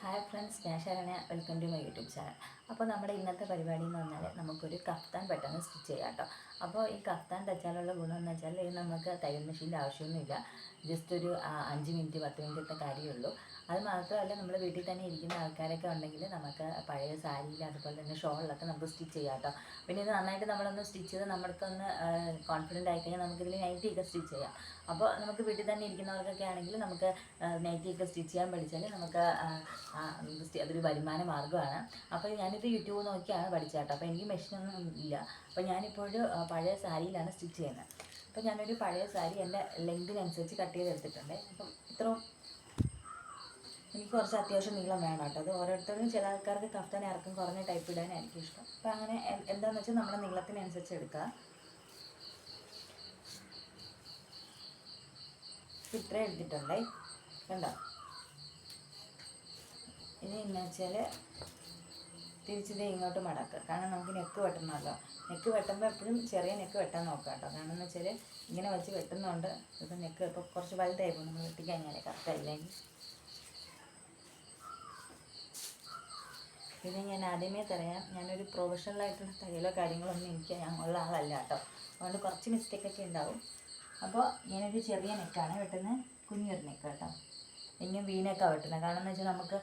Hi friends ഞാൻ Sharana welcome to my YouTube channel അപ്പോൾ നമ്മുടെ ഇന്നത്തെ പരിപാടി എന്ന് പറഞ്ഞാൽ നമുക്കൊരു കഫ്താൻ പെട്ടെന്ന് സ്റ്റിച്ച് ചെയ്യാം കേട്ടോ അപ്പോൾ ഈ കഫ്താൻ തച്ചാലുള്ള ഗുണം എന്ന് വെച്ചാൽ ഇത് നമുക്ക് തയ്യൽ മെഷീന്റെ ആവശ്യമൊന്നുമില്ല. ജസ്റ്റ് ഒരു അഞ്ച് മിനിറ്റ് പത്ത് മിനിറ്റത്തെ കാര്യമുള്ളൂ അത് മാത്രമല്ല നമ്മൾ വീട്ടിൽ തന്നെ ഇരിക്കുന്ന ആൾക്കാരൊക്കെ ഉണ്ടെങ്കിൽ നമുക്ക് പഴയ സാരിയിൽ അതുപോലെ തന്നെ ഷോളിലൊക്കെ നമുക്ക് സ്റ്റിച്ച് ചെയ്യാം കേട്ടോ പിന്നെ ഇത് നന്നായിട്ട് നമ്മളൊന്ന് സ്റ്റിച്ച് ചെയ്ത് നമ്മൾക്കൊന്ന് കോൺഫിഡന്റ് ആയിക്കഴിഞ്ഞാൽ നമുക്കിതിൽ നൈറ്റിയൊക്കെ സ്റ്റിച്ച് ചെയ്യാം. അപ്പോൾ നമുക്ക് വീട്ടിൽ തന്നെ ഇരിക്കുന്നവർക്കൊക്കെ ആണെങ്കിൽ നമുക്ക് നൈറ്റിയൊക്കെ സ്റ്റിച്ച് ചെയ്യാൻ പഠിച്ചാൽ നമുക്ക് അതൊരു വരുമാന മാർഗമാണ്. അപ്പോൾ ഞാനിത് യൂട്യൂബ് നോക്കിയാണ് പഠിച്ചത് കേട്ടോ അപ്പോൾ എനിക്ക് മെഷീനൊന്നും ഇല്ല. അപ്പോൾ ഞാനിപ്പോഴും പഴയ സാരിയിലാണ് സ്റ്റിച്ച് ചെയ്യുന്നത്. അപ്പോൾ ഞാനൊരു പഴയ സാരി എന്റെ ലെങ്തിനനുസരിച്ച് കട്ട് ചെയ്തെടുത്തിട്ടുണ്ട്. അപ്പം ഇത്രയും എനിക്ക് കുറച്ച് അത്യാവശ്യം നീളം വേണം കേട്ടോ. അത് ഓരോരുത്തരും ചില ആൾക്കാർക്ക് കഫ്താൻ ഇറക്കം കുറഞ്ഞ ടൈപ്പ് ഇടാനായിരിക്കും ഇഷ്ടം അപ്പോൾ അങ്ങനെ എന്താണെന്ന് വെച്ചാൽ നമ്മുടെ നീളത്തിനനുസരിച്ച് എടുക്കുക ഇത്ര എടുത്തിട്ടുണ്ടേ. കണ്ടോ? ഇനി എന്ന് വെച്ചാൽ തിരിച്ചിത് ഇങ്ങോട്ട് മടക്കുക കാരണം നമുക്ക് നെക്ക് വെട്ടണമല്ലോ നെക്ക് വെട്ടുമ്പോൾ എപ്പോഴും ചെറിയ നെക്ക് വെട്ടാൻ നോക്കുക കേട്ടോ. കാരണം എന്ന് വെച്ചാൽ ഇങ്ങനെ വെച്ച് വെട്ടുന്നതുകൊണ്ട് ഇപ്പം നെക്ക് ഇപ്പോൾ കുറച്ച് വലുതായി പോകും നമ്മൾ വെട്ടിക്കഴിഞ്ഞാൽ ഇങ്ങനെ അല്ലെങ്കിൽ പിന്നെ ഞാൻ ആദ്യമേ പറയാം ഞാനൊരു പ്രൊഫഷണൽ ആയിട്ടുള്ള തയ്യലോ കാര്യങ്ങളൊന്നും എനിക്ക് ഉള്ള ആളല്ല കേട്ടോ. അതുകൊണ്ട് കുറച്ച് മിസ്റ്റേക്കൊക്കെ ഉണ്ടാവും. അപ്പോൾ ഞാനൊരു ചെറിയ നെക്കാണ് വെട്ടുന്നത്. കുഞ്ഞൊരു നെക്ക് കേട്ടോ. ഇങ്ങനെ വീനൊക്കെ വെട്ടണം. കാരണം എന്ന് വെച്ചാൽ നമുക്ക്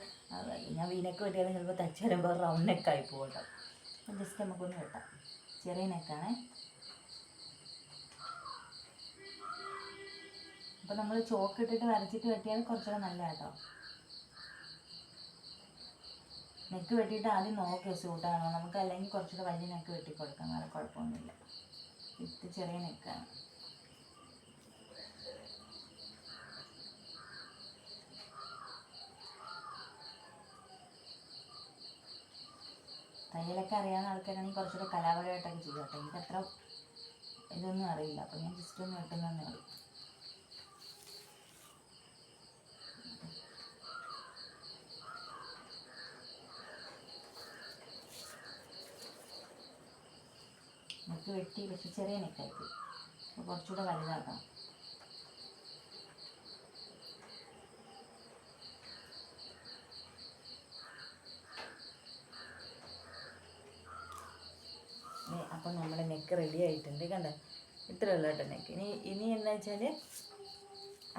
ഞാൻ വീനൊക്കെ വെട്ടിയാലും ചിലപ്പോൾ തച്ച് വരുമ്പോൾ റൗണ്ട് നെക്കായി പോകും കേട്ടോ ജസ്റ്റ് നമുക്കൊന്ന് വെട്ടാം. ചെറിയ നെക്കാണേ അപ്പോൾ നമ്മൾ ചോക്ക് ഇട്ടിട്ട് വരച്ചിട്ട് വെട്ടിയാൽ കുറച്ചുകൂടെ നല്ല കേട്ടോ നെക്ക് വെട്ടിയിട്ട് ആദ്യം നോക്കി സൂട്ടാണോ? നമുക്ക് അല്ലെങ്കിൽ കുറച്ചുകൂടെ വലിയ നെക്ക് വെട്ടി കൊടുക്കാം വേറെ കുഴപ്പമൊന്നുമില്ല. ഇത് ചെറിയ നെക്കാണ്. തയ്യലൊക്കെ അറിയാവുന്ന ആൾക്കാരാണെങ്കിൽ കുറച്ചുകൂടെ കലാപരമായിട്ടൊക്കെ ചെയ്യും കേട്ടോ. ഇതൊന്നും അറിയില്ല. അപ്പോൾ ഞാൻ ജസ്റ്റ് ഒന്ന് വെട്ടുന്നതന്നേ ഉള്ളൂ. നമുക്ക് വെട്ടി പക്ഷെ ചെറിയ നെക്കായിട്ട്. കുറച്ചുകൂടെ വലുതാക്കാം അപ്പം നമ്മുടെ നെക്ക് റെഡി ആയിട്ടുണ്ട് കണ്ടോ? ഉള്ളൂ കേട്ടോ നെക്ക് ഇനി ഇനി എന്താ വെച്ചാൽ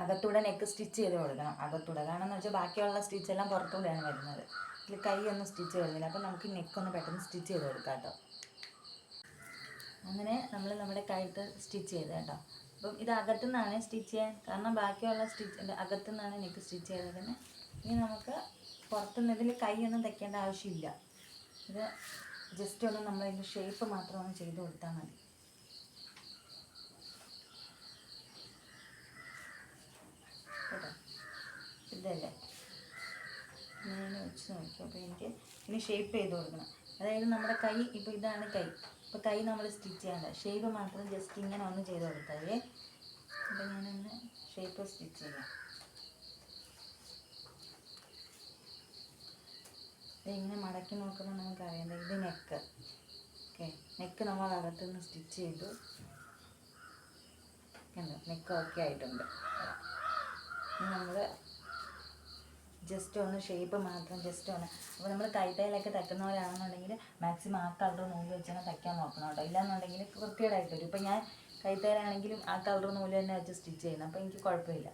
അകത്തൂടെ നെക്ക് സ്റ്റിച്ച് ചെയ്ത് കൊടുക്കണം. അകത്തൂടെ. കാരണം എന്ന് വെച്ചാൽ ബാക്കിയുള്ള സ്റ്റിച്ച് എല്ലാം പുറത്തൂടെയാണ് വരുന്നത്. ഇതിൽ കൈ ഒന്നും സ്റ്റിച്ച് വരുന്നില്ല അപ്പം നമുക്ക് നെക്ക് ഒന്ന് പെട്ടെന്ന് സ്റ്റിച്ച് ചെയ്ത് കൊടുക്കാം കേട്ടോ. അങ്ങനെ നമ്മൾ നമ്മുടെ കഴുത്ത് സ്റ്റിച്ച് ചെയ്ത് കേട്ടോ. അപ്പം ഇത് അകത്തുനിന്നാണ് സ്റ്റിച്ച് ചെയ്യാൻ. കാരണം ബാക്കിയുള്ള സ്റ്റിച്ച് അകത്തു നിന്നാണ് നെക്ക് സ്റ്റിച്ച് ചെയ്തതിന് ഇനി നമുക്ക് പുറത്തുനിന്ന് ഇതിൽ കൈയൊന്നും തയ്ക്കേണ്ട ആവശ്യമില്ല. ഇത് ജസ്റ്റ് ഒന്ന് നമ്മൾ അതിന്റെ ഷേപ്പ് മാത്രം ഒന്ന് ചെയ്ത് കൊടുത്താൽ മതി. ഇതല്ലേ? ഞാൻ വെച്ച് നോക്കി അപ്പോൾ എനിക്ക് ഇനി ഷേപ്പ് ചെയ്ത് കൊടുക്കണം. അതായത് നമ്മുടെ കൈ ഇപ്പോൾ ഇതാണ് കൈ. ഇപ്പോൾ കൈ നമ്മൾ സ്റ്റിച്ച് ചെയ്യേണ്ട ഷേപ്പ് മാത്രം ജസ്റ്റ് ഇങ്ങനെ ഒന്ന് ചെയ്ത് കൊടുത്താലേ അപ്പോൾ ഞാനൊന്ന് ഷേപ്പ് സ്റ്റിച്ച് ചെയ്യാം. ഇങ്ങനെ മടക്കി നോക്കുമ്പോൾ നെക്ക്. ഓക്കെ. നെക്ക് നമ്മൾ അകത്തുനിന്ന് സ്റ്റിച്ച് ചെയ്തു. നെക്ക് ഓക്കെ ആയിട്ടുണ്ട്. നമ്മൾ ജസ്റ്റ് ഒന്ന് ഷേപ്പ് മാത്രം ജസ്റ്റ് ഒന്ന്. അപ്പോൾ നമ്മൾ കൈത്തയിലൊക്കെ തട്ടുന്നവരാണെന്നുണ്ടെങ്കിൽ മാക്സിമം ആ കളർ നൂൽ വെച്ചാൽ തയ്ക്കാൻ നോക്കണം കേട്ടോ. ഇല്ലാന്നുണ്ടെങ്കിൽ വൃത്തികേടായിട്ട് വരും. ഇപ്പം ഞാൻ കൈത്തയിലാണെങ്കിലും ആ കളർ നൂൽ തന്നെ വെച്ച് സ്റ്റിച്ച് ചെയ്യുന്നത് അപ്പോൾ എനിക്ക് കുഴപ്പമില്ല.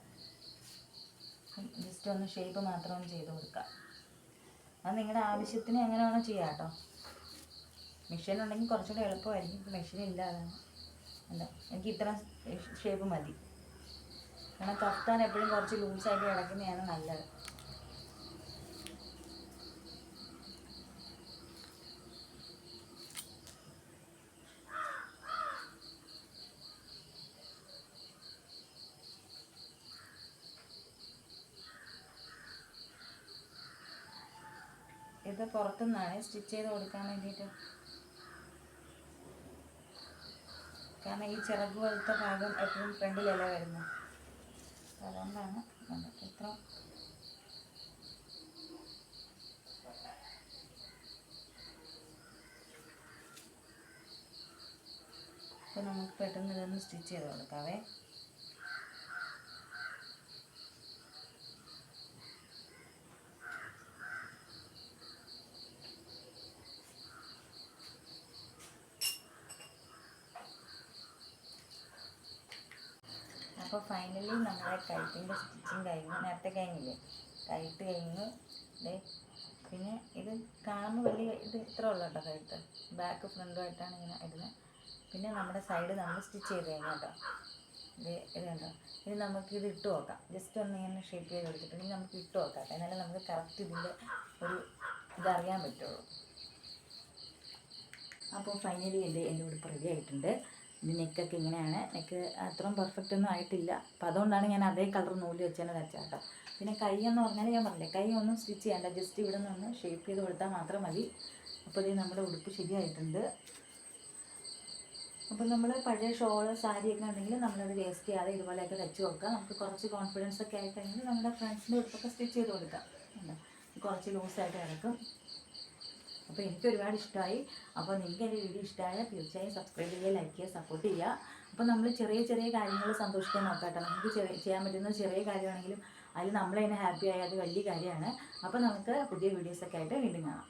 ജസ്റ്റ് ഒന്ന് ഷേപ്പ് മാത്രം ചെയ്ത് കൊടുക്കാം. അത് നിങ്ങളുടെ ആവശ്യത്തിന് എങ്ങനെ വേണം ചെയ്യാം കേട്ടോ. മെഷീൻ ഉണ്ടെങ്കിൽ കുറച്ചുകൂടെ എളുപ്പമായിരിക്കും. മെഷീൻ ഇല്ല അതാണ്. എന്താ എനിക്ക് ഇത്ര ഷേപ്പ് മതി. കാരണം കഫ്താൻ എപ്പോഴും കുറച്ച് ലൂസായിട്ട് കിടക്കുന്നതാണ് നല്ലത്. ഇത് പുറത്തുനിന്നാണ് സ്റ്റിച്ച് ചെയ്ത് കൊടുക്കാൻ വേണ്ടിയിട്ട്. കാരണം ഈ ചിറക് പോലത്തെ ഭാഗം എപ്പോഴും ഫ്രണ്ടിലല്ല വരുന്നത് അതുകൊണ്ടാണ് നമുക്ക് ഇത്ര. അപ്പോൾ നമുക്ക് പെട്ടെന്ന് ഇതൊന്ന് സ്റ്റിച്ച് ചെയ്ത് കൊടുക്കാവേ. അപ്പോൾ ഫൈനലി നമ്മുടെ കഴുത്തിന്റെ സ്റ്റിച്ചിങ് കഴിഞ്ഞു. നേരത്തെ കഴിഞ്ഞില്ലേ? കഴുത്ത് കഴിഞ്ഞു. പിന്നെ ഇത് കാണുമ്പോൾ വലിയ ഇത് ഇത്ര ഉള്ളു കേട്ടോ കഴുത്ത്. ബാക്ക് ഫ്രണ്ടുമായിട്ടാണ് ഇങ്ങനെ ഇടുന്നത് പിന്നെ നമ്മുടെ സൈഡ് നമ്മൾ സ്റ്റിച്ച് ചെയ്ത് കഴിഞ്ഞു കേട്ടോ. ഇത് ഇത് ഇത് നമുക്ക് ഇത് ഇട്ട് നോക്കാം. ജസ്റ്റ് ഒന്ന് ഇങ്ങനെ ഷേപ്പ് ചെയ്ത് കൊടുത്തിട്ടുണ്ടെങ്കിൽ നമുക്ക് ഇട്ട് നോക്കാം എന്നാലേ നമുക്ക് കറക്റ്റ് ഇതിന്റെ ഒരു ഇതറിയാൻ പറ്റുള്ളൂ. അപ്പോൾ ഫൈനലി എന്റെ എന്റെ ഉടുപ്പ് റെഡി ആയിട്ടുണ്ട്. ഇത് നെക്കൊക്കെ ഇങ്ങനെയാണ്. നെക്ക് അത്രയും പെർഫെക്റ്റ് ഒന്നും ആയിട്ടില്ല. അപ്പോൾ അതുകൊണ്ടാണ് ഞാൻ അതേ കളർ നൂൽ വെച്ചാണ് വെച്ചത് കേട്ടോ. പിന്നെ കൈ എന്ന് പറഞ്ഞാൽ ഞാൻ പറഞ്ഞില്ലേ കൈ ഒന്നും സ്റ്റിച്ച് ചെയ്യണ്ട. ജസ്റ്റ് ഇവിടെ നിന്ന് ഷേപ്പ് ചെയ്ത് കൊടുത്താൽ മാത്രം മതി. അപ്പോൾ ഇത് നമ്മുടെ ഉടുപ്പ് ശരിയായിട്ടുണ്ട്. അപ്പോൾ നമ്മൾ പഴയ ഷോൾ സാരിയൊക്കെ ഉണ്ടെങ്കിൽ നമ്മളത് വേസ്റ്റ് ചെയ്യാതെ ഇതുപോലെയൊക്കെ വെച്ച് കൊടുക്കാം. നമുക്ക് കുറച്ച് കോൺഫിഡൻസ് ഒക്കെ ആയി കഴിഞ്ഞാൽ നമ്മുടെ ഫ്രണ്ട്സിന്റെ ഉടുപ്പൊക്കെ സ്റ്റിച്ച് ചെയ്ത് കൊടുക്കാം? കുറച്ച് ലൂസായിട്ട് കിടക്കും. അപ്പോൾ എനിക്ക് ഒരുപാട് ഇഷ്ടമായി അപ്പോൾ നിങ്ങൾക്ക് എന്റെ വീഡിയോ ഇഷ്ടമായാൽ തീർച്ചയായും സബ്സ്ക്രൈബ് ചെയ്യുക ലൈക്ക് ചെയ്യുക സപ്പോർട്ട് ചെയ്യുക. അപ്പോൾ നമ്മൾ ചെറിയ ചെറിയ കാര്യങ്ങൾ സന്തോഷിക്കാൻ നോക്കാട്ടോ. നമുക്ക് ചെയ്യാൻ പറ്റുന്ന ചെറിയ കാര്യമാണെങ്കിലും അതിൽ തന്നെ ഹാപ്പി ആയാൽ വലിയ കാര്യമാണ്. അപ്പോൾ നമുക്ക് പുതിയ വീഡിയോസൊക്കെ ആയിട്ട് വീണ്ടും കാണാം.